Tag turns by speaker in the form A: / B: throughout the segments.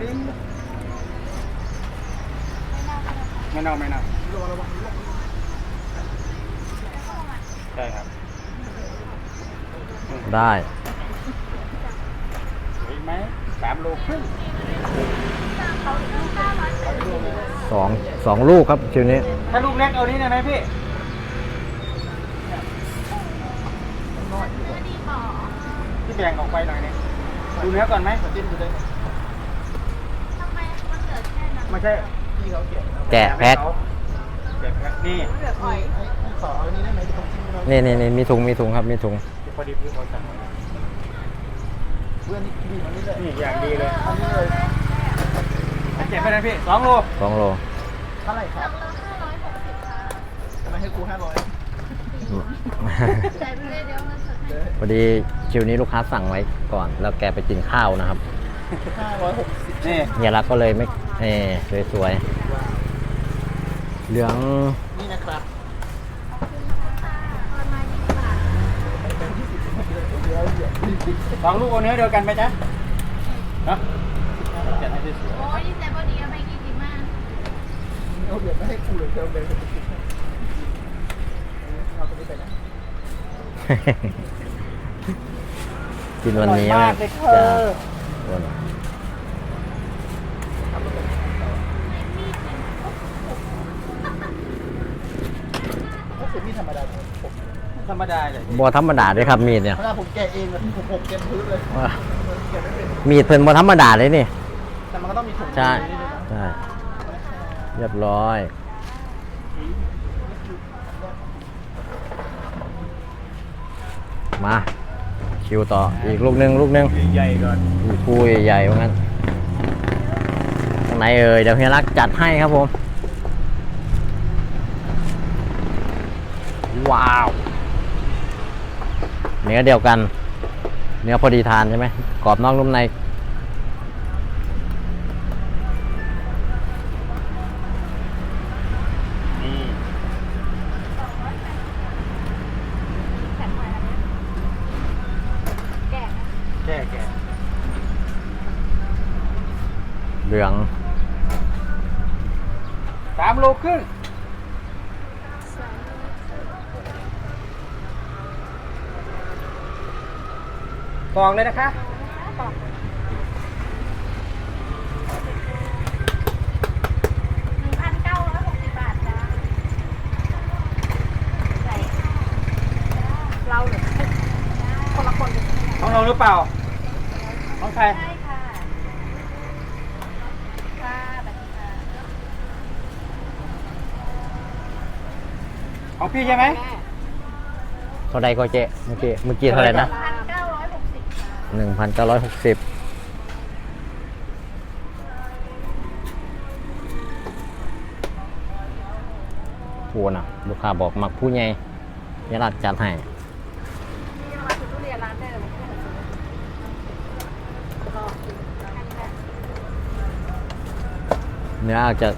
A: ปิ้งไม่เน่าไม่เน่าใช่ครับ
B: ได้
A: เห็นไหมสามโลครึ่ง
B: สองสองลูกครับคิวนี้
A: ถ้าลูกเล็กเอานี้ได้ไหมพี่พี่แบ่งออกไปหน่อยนึงดูเนื้อก่อนไหมจิ้มดูเลย ไม่ใช่
B: แกะแพ็ค
A: แกะแพ็คนี่
B: นี่นี่นี่มีถุงมีถุงครับมีถุง
A: พอดีพี่เขาสั่งนี่อย่างดีเลยเจ็บไปนะพี่สองโล
B: สองโล
C: เท่าไหร่ครับทำไมให้กูห้าร้อย
B: พอดีคิวนี้ลูกค้าสั่งไว้ก่อน แล้วแกไปกินข้าวนะครับ
C: ห้าร้อยหกสิบ
A: นี่
B: เฮียรักก็เลยไม่เอ่สวยๆ เหลือง
C: นี่นะครับ
A: สองลูกเอาเนื้อเดียวกันไหมจ๊ะเนาะจัดให้สวย
D: โอ้ยแต่พอดีเอาไปกินดีมาก
C: เอาเหรียญไม่ให้กูเลยเดี๋ยวเดินไปติดเอาตัวนี้ไปนะ
B: กินวันนี้
A: อร่อยมากเลยเธอ
B: จะวัน
C: ก็คือมีดธรรมดาผม
A: ๆธรรมดาเลย
B: บัวธรรมดาด้วยครับมีดเนี่ย
C: เวลาผมแกะเองแบบผมหกเต็มพื้นเลย
B: ว่า
C: แกะไม่เป็น
B: มีดเพิ่นบัวธรรมดาเลยนี่
C: แต่มันก็ต้องมีถุง
B: ใช่
C: นิดนึงนะ
B: ใช่เรียบร้อย มาคิวต่ออีกลูกหนึงลูกหนึง
A: ใหญ่ๆก่อน
B: อีกคู่ใหญ่ๆว่างั้นข้างในเอ่ยเดี๋ยวเฮียรักจัดให้ครับผม ว้าว เนื้อเดียวกัน เนื้อพอดีทานใช่ไหมกรอบนอกนุ่มใน
A: นี่
D: แก่นะ
A: แก่แก่
B: เหลือง
A: สามโลครึ่ง กล่องเลยนะคะ
D: หนึ่งพันเก้าร้อยหกสิบบาทจ้าใส่เราเหรือคนละคนเลย
A: ของเราหรือเปล่า ของใคร
D: ใช่ค่ะค่ะแบบนี้ค่ะ
A: ของพี่ใช่ไหม
B: เท่าไรก็เจ๊เมื่อกี้เมื่อกี้เท่าไหรนะ
D: พัน 1,960
B: ปูนะลูกค้าบอกมักผู้ใหญ่ยรัดจัดให้
D: เนื้ออา
B: จจะ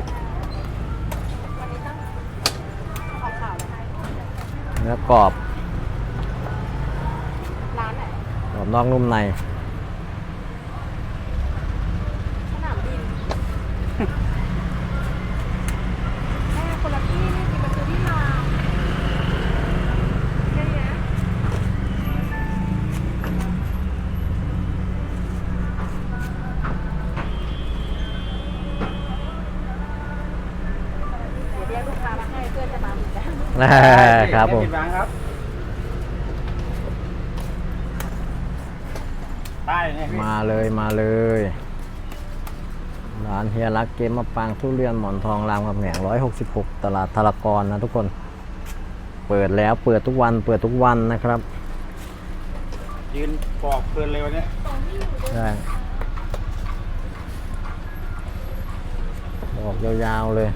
B: เนื้อกรอบ
D: น
B: อกนุ่มใน
D: สนามบินแม่คนละที่นี่จริงมันคือที่มาแค่นี้นะเดี๋ยวเรียกลูกค้ามาให้เพื่อนจะมาเหมือนกัน
B: ครับผม
A: ไผิดหวังครับได้เนี่ยพี่
B: มาเลยมาเลย ร้านเฮียรักเกมมะปางทุเรียนหมอนทองรามคำแหง166 ตลาดทารกรนะทุกคน เปิดแล้วเปิดทุกวันเปิดทุกวันนะครับ
A: ยืนปอกเพลินเลยวันเนี้ย
B: ได้บอกยาวๆเลย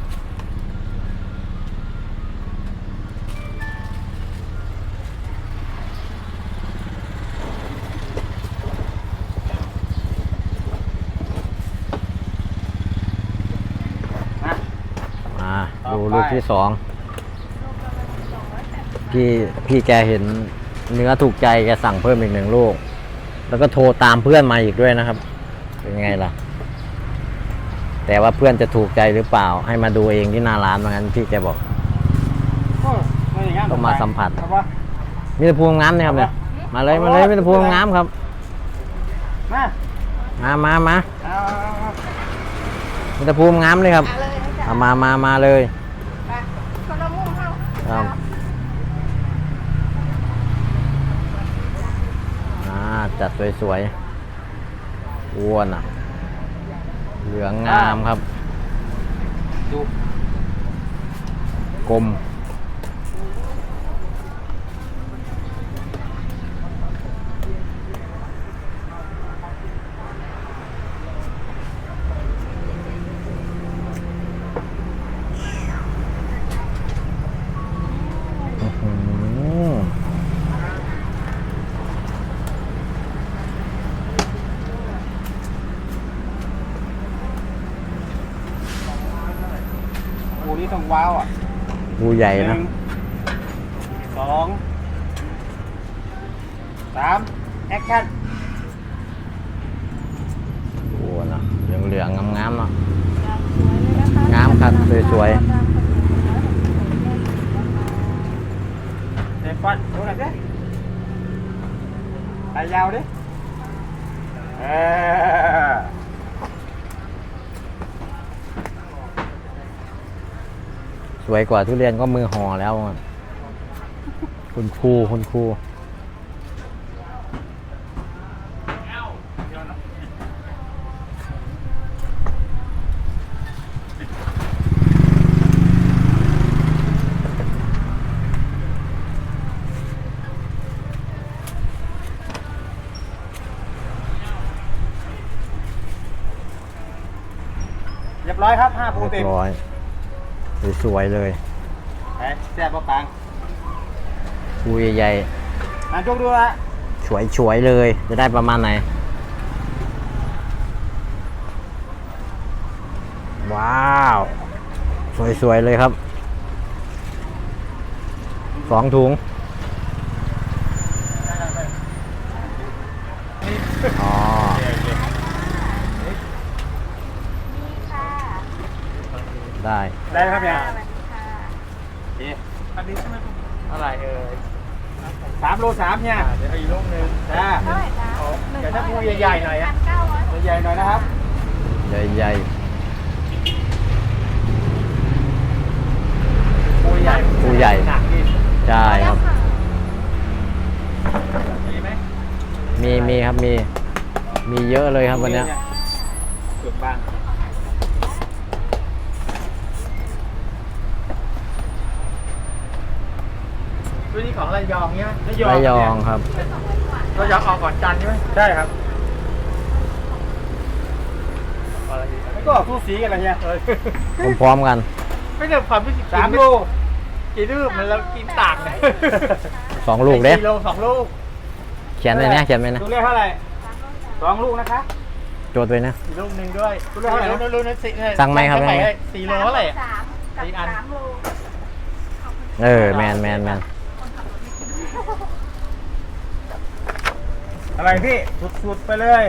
B: ลูกที่สองพี่พี่แกเห็นเนื้อถูกใจแกสั่งเพิ่มอีกหนึ่งลูก แล้วก็โทรตามเพื่อนมาอีกด้วยนะครับ เป็นไงล่ะ แต่ว่าเพื่อนจะถูกใจหรือเปล่า ให้มาดูเองที่หน้าร้านเหมือนกันพี่แกบอก
A: โอ้ไม่อย่างงั้น
B: ต้องมาสัมผัส
A: ครับว่า
B: มีแต่พวงงามเนี่ยครับเนี่ยมาเลยมาเลยมีแต่พวงงามครับ
A: มา
B: มามามา
A: เอาเอาเอา
B: มีแต่พวงงามเลยครับ
D: มาเลยนะจ๊ะ
B: เอามามามาเลย
D: ไปคนละมุมเข้า
B: ครับอ่าจัดสวยๆอ้วนอะ เหลืองงามครับ
A: ดู
B: กลม อื้อหือ
A: กู นี่ต้องว้าวอะ
B: บูใหญ่
A: ห
B: นะ
A: นึ่งสองสามแอคชั่น
B: อ้วนอะเหลืองเหลืองงามงามๆเนาะ
D: ง
B: งามครับสวย
A: เดฟฟันดูหน่อยสิตายยาวดิเออ
B: สวยกว่าทุเรียนก็มือห่อแล้วอะคุณครูคุณครู
A: เรียบร้อยครับห้าภู
B: เรี
A: เต็
B: ย
A: ม
B: บร้อย สวยๆเลย
A: ไปแซ่บปะปัง
B: ภูใหญ่
A: มาจกดูละ
B: ๆสวยๆเลย จะได้ประมาณไหน ว้าว สวยๆเลยครับ สองถุง อ๋อ
D: นี่ค่ะ
B: ได้
A: ได้ไหมครับเนี่ย
D: สวัสดีค่ะ
A: โอเค
C: อันนี้ใช่ไหมอะไรเอ่ย
A: สามโลสามเนี่ย
C: เดี๋ยวอีกลูกหนึง
A: จ้า
D: เท่าไหร่จ๊ะ
C: เดี๋ยวถ้าภูใหญ่ๆหน่อยอะ
D: พันเก้าร้อยหกสิบ
A: ใหญ่ๆหน่อยนะครับ
B: ใหญ่
C: ภูใหญ่
B: ๆภูใหญ่
C: หนักดิ
B: ใช่ครับ
C: มีไหม
B: มีมีครับมี มีเยอะเลยครับวันเนี้ย
A: สุดบาง
C: ตัวนี้ของระยองใช่ไหม
B: ระยองครับ
C: ระยองออกก่อนจันทร์ใช่ไหม
A: ใช่ครับ
C: อะไรอีก
A: แล้วก็ออกทูสีกันอะไรเนี่ย
C: เออ
B: พร้อมๆกัน
C: ไม่ได้ความรู้สึก
A: สามโล
C: กินลูกมันแล้วกินต่างเลย
B: สองลูกเด้
C: กิโลสองลูก
B: เขียนเลยนะเขียนไปนะ
A: ลูกเรียกเท่าไหร่สองลูกนะคะ
B: โจทย์ไปนะ
C: อีกลูกหนึ่งด้วย
A: ลูกเท่าไหร่นะ
C: ลูกนั้นสี่
B: สั่งไหมครับ
C: สั่งไหม
B: สั่งไหม
C: สี่โลเท่าไหร่อะ
D: สามกับ
C: อีกอัน
D: สามโล
B: เออแมนแมนแมน
A: อะไรพี่สุดๆไปเลย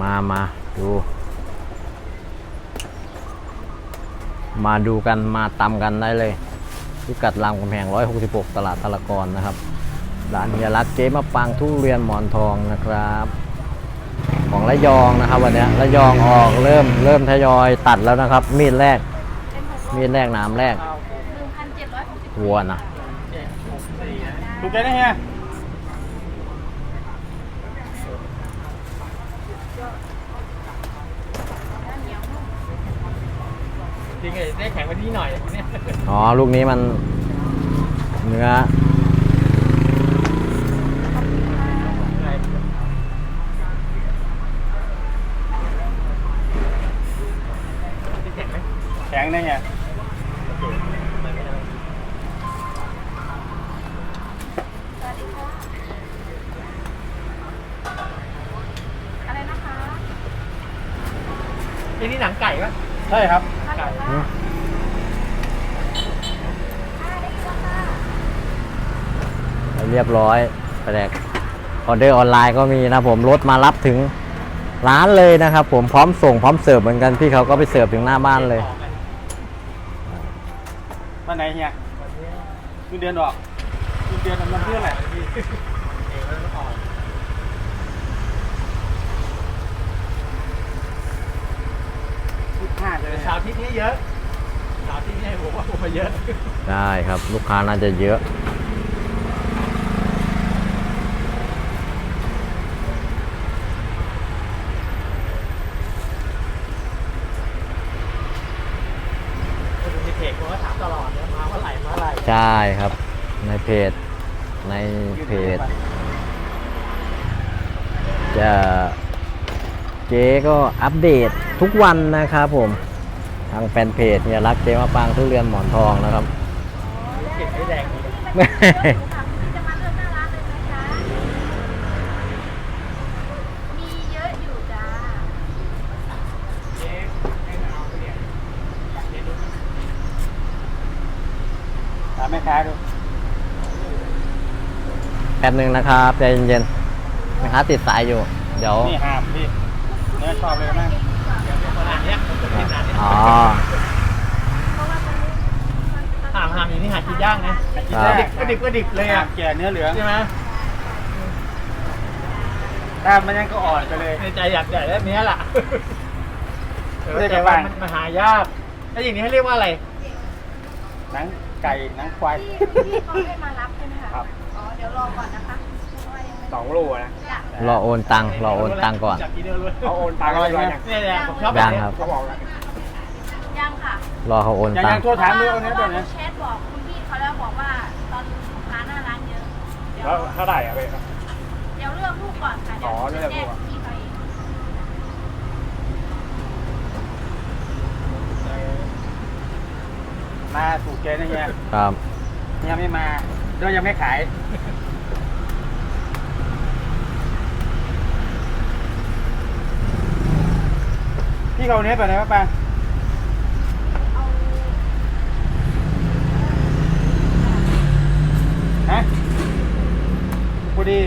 B: มามาดู มาดูกันมาตำกันได้เลยพิกัดรามกำแพง 166 ตลาดทรกรนะครับร้านเฮียรักเจ๊มะปางทุเรียนหมอนทองนะครับ ของระยองนะครับวันเนี้ยระยองออกเริ่มเริ่มทยอยตัดแล้วนะครับ มีดแรก
D: เป็นหก
B: มีดแรกหน้ำแรก
C: เอา
D: หนึ่งพันเจ็ดร้อยหกสิบ
B: วัวนะ
C: เจ็ดหกสี่นะ
A: ถูกใจนะเฮีย
C: จริงๆได้แข็งกว่านี้หน่อยเนี่ย
B: อ๋อ ลูกนี้มันเนื้อ
A: ช่ครับ
D: มาเลยค่ะ
B: อืม
D: อ่าได้ยินแล้วค่ะ
B: เรียบร้อยแปลกออเดอร์ออนไลน์ก็มีนะผมรถมารับถึงร้านเลยนะครับ ผมพร้อมส่งพร้อมเสิร์ฟเหมือนกันพี่เขาก็ไปเสิร์ฟถึงหน้าบ้านเลย
A: วันไหนเฮียเงินเดือนออกเงินเดือนมันเพื่ออะไรยี่สิ บห้าเลย
C: เช้าที่นี้เยอะเช้าที่นี้ผมว่าผมมาเยอะ
B: ได้ครับ ลูกค้าน่าจะเยอะ
C: คนดูในเพจผมก็ถามตลอดเนี่ยมาเมื่อไหร่มาเมื่อไหร่
B: ใช่ครับ ในเพจ ในเพจ จะเจ๊ก็อัปเดตทุกวันนะครับผม ทางแฟนเพจเนี่ยรักเจ๊มะปางทุเรียนหมอนทองนะครับ
C: เก็บไว้แดงเลย
D: จะมาเลือกหน้าร้านเลยไหมจ๊ะมีเยอะอยู่จ้า
A: ถามแม่ค้าดู
B: แป๊บหนึ่งนะครับใจเย็นๆนะครับติดสายอยู่ เดี๋ยว
A: นี่หามพี่เนื้อชอบเลยมา
B: อ๋อ
D: เพราะว่าตอนนี้มัน
C: หามหามอย่างนี้หากินยากนะ
B: ครับ
C: ดิบก็ดิบก็ดิบเลย
A: หา
C: อะ
A: มแก่เนื้อเหลือง
C: ใช่ไหม
A: ถ้ามันยังก็อ่อนไปเลย
C: ในใจอยากได้แบบนี้แหละแต่ว่า
A: เรียก
C: ใจ
A: ว่า
C: ว่ามันมันหายากแล้วอย่างนี้เขาเรียกว่าอะไร
A: หนังไก่หนังควาย
D: พี่พี่เขาให้มารับใช่ไหมคะ
A: ครับ
D: อ๋อ เดี๋ยวรอก่อนนะคะ
A: สองโลนะ
D: จ้ะ
B: รอโอนตังค์รอโอนตังค์ก่อน
C: จากกินเดียวเลย
A: เขาโอนตังค์ให้ด้วยนะ
C: เนี่ยเนี่ยผมชอบ
B: ยัง
C: แนี้
B: ครับ
A: เขาบอกนะ
D: ยังค่ะ
B: รอเขาโอน
A: ยัง
B: ตั
A: ยังง
B: ค์
A: โทรถามด้วยเอาเนี้ยด้วยนะ
D: แชทบอกคุณพี่เขาแล้วบอกว่าตอนลูกค้าหน้าร้านเยอะ เดี๋ยว
A: แล้วเท่าไหร่อะเว้ย
D: เดี๋ยวเลือกลูกก่อนค่ะ
A: อ๋อเลื
D: เดี๋ยว
A: อกลู
D: แจ้
A: ก
D: งพี่เขาเอง
A: มาถูกเกณฑ์นะเฮีย
B: ครับ
A: เฮียไม่มาเดี๋ยวยังไม่ขาย พี่เขาเนี้ยไปไหนวะปัง
D: เอา
A: ฮะพอดี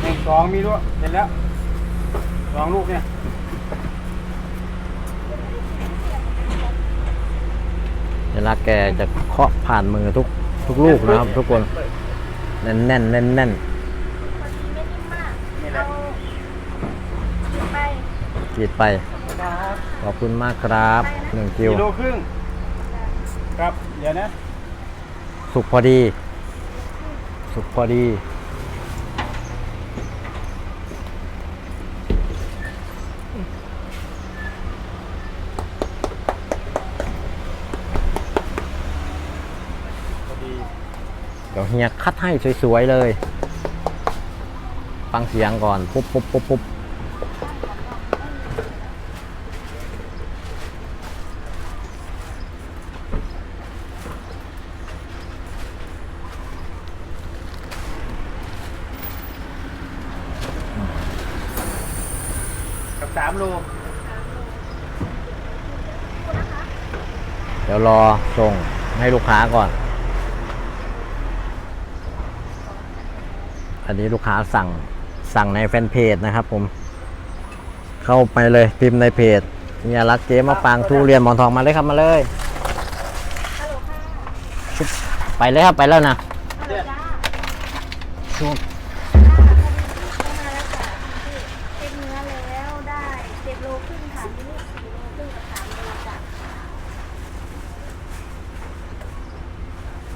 A: หนึ่งสองมีด้วยเห็นแล้วสองลูกเนี่ย
B: เวลาแกจะเคาะผ่านมือทุกทุกลูกนะครับทุกคน แน่นแน่นแน่นแน่น
D: พอดีไม่นิ่มมาก
A: นี่แหละ
D: เอาไป
B: ๆกีดไปขอบคุณมากครับหนึ่งกิว
A: กิโลครึ่งครับเดี๋ยวนะ
B: สุกพอดี สุกพอดี
A: พอดี
B: เดี๋ยวเฮียคัดให้สวยๆเลย ฟังเสียงก่อน ปุ๊บปุ๊บปุ๊บปุ๊บา
A: มโล
B: เดี๋ยวรอส่งให้ลูกค้าก่อน อันนี้ลูกค้าสั่งสั่งในแฟนเพจนะครับผม เข้าไปเลยพิมพ์ในเพจเนี่ยรักเจ๊มะปางทุเรียนหมอนทองมาเลยครับมาเลย
D: ฮัลโหลค่ะ
B: ชุบไปเลยครับไปแล้วนะ
D: ฮัลโหลจ้า
B: ชุบ
D: มาแล้วค่ะพี่เป็นเนื้อแล้วได้เจ็ดโลครึ่งค่ะมีลูกสี่โลครึ่งกับสามโลจ้ะ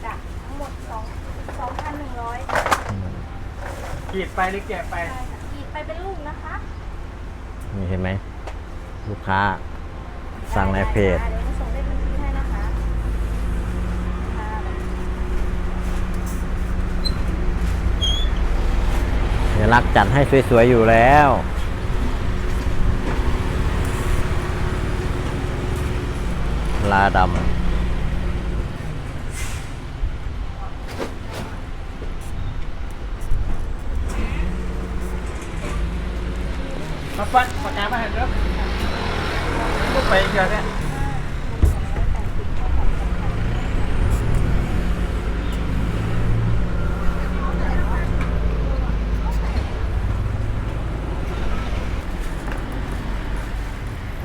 D: จ้ะทั้งหมดสองสองพันหนึ่งร้อย
A: ขีดไปหรือแกะไป
D: ใช่ค่ะขีดไปเป็นลูกนะคะ
B: นี่เห็นไหมลูกค้า สั่งในเพจ
D: ได้ๆเดี๋ยวจะส่งเลขบัญชีให้นะคะค่ะ
B: เนี่ยรักจัดให้สวยๆอยู่แล้ว ลาด
A: มาฟันปากกามาให้เด้อพูดไปอีกเดี๋ยวเนี่ย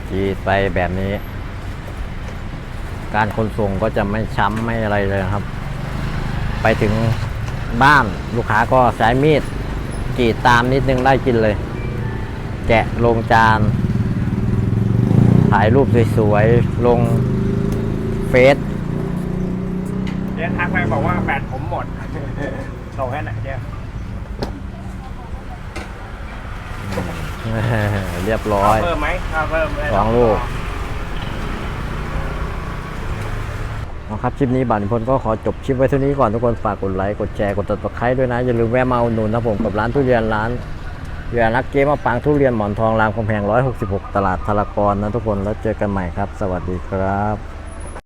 B: จีดไปแบบนี้ การขนส่งก็จะไม่ช้ำไม่อะไรเลยครับ ไปถึงบ้านลูกค้าก็ใช้มีดกรีดตามนิดนึงได้กินเลย แกะลงจาน ถ่ายรูปสวยๆ ลงเฟซ
A: เจ๊ทักไปบอกว่าแบตผมหมดส่งให้หน่อยเจ๊
B: เรียบร้อย
A: เพิ่มไหมถ้าเพิ่มได้
B: สองลูกนะครับ คลิปนี้บานิพนธ์ก็ขอจบคลิปไว้เท่านี้ก่อนทุกคน ฝากกดไลค์ กดแชร์ กดติดตามด้วยนะ อย่าลืมแวะมาอุดหนุนนะผมกับร้านทุเรียนร้าน เรียนรักเกมมาปางทุเรียนหมอนทองรามคำแพง 166 ตลาดทารากรนะทุกคน แล้วเจอกันใหม่ครับ สวัสดีครับ